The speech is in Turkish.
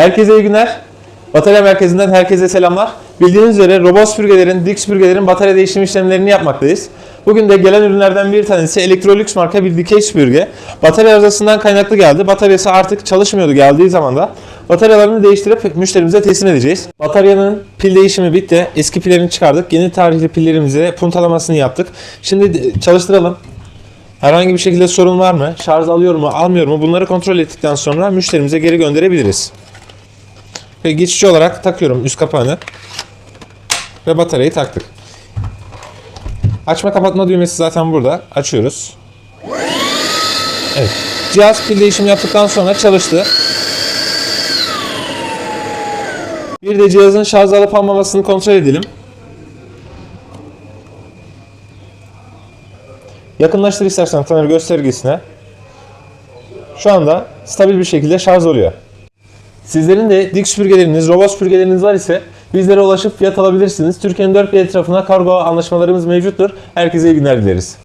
Herkese iyi günler. Batarya merkezinden herkese selamlar. Bildiğiniz üzere robot süpürgelerin, dik süpürgelerin batarya değişim işlemlerini yapmaktayız. Bugün de gelen ürünlerden bir tanesi Electrolux marka bir dikey süpürge. Batarya arızasından kaynaklı geldi. Bataryası artık çalışmıyordu geldiği zaman da. Bataryalarını değiştirip müşterimize teslim edeceğiz. Bataryanın pil değişimi bitti. Eski pillerini çıkardık. Yeni tarihli pillerimize puntalamasını yaptık. Şimdi çalıştıralım. Herhangi bir şekilde sorun var mı? Şarj alıyor mu, almıyor mu? Bunları kontrol ettikten sonra müşterimize geri gönderebiliriz. Ve geçici olarak takıyorum üst kapağını. Ve bataryayı taktık. Açma kapatma düğmesi zaten burada. Açıyoruz. Evet. Cihaz pil değişimi yaptıktan sonra çalıştı. Bir de cihazın şarj alıp almamasını kontrol edelim. Yakınlaştır istersen Taner göstergesine. Şu anda stabil bir şekilde şarj oluyor. Sizlerin de dik süpürgeleriniz, robot süpürgeleriniz var ise bizlere ulaşıp fiyat alabilirsiniz. Türkiye'nin dört bir etrafına kargo anlaşmalarımız mevcuttur. Herkese iyi günler dileriz.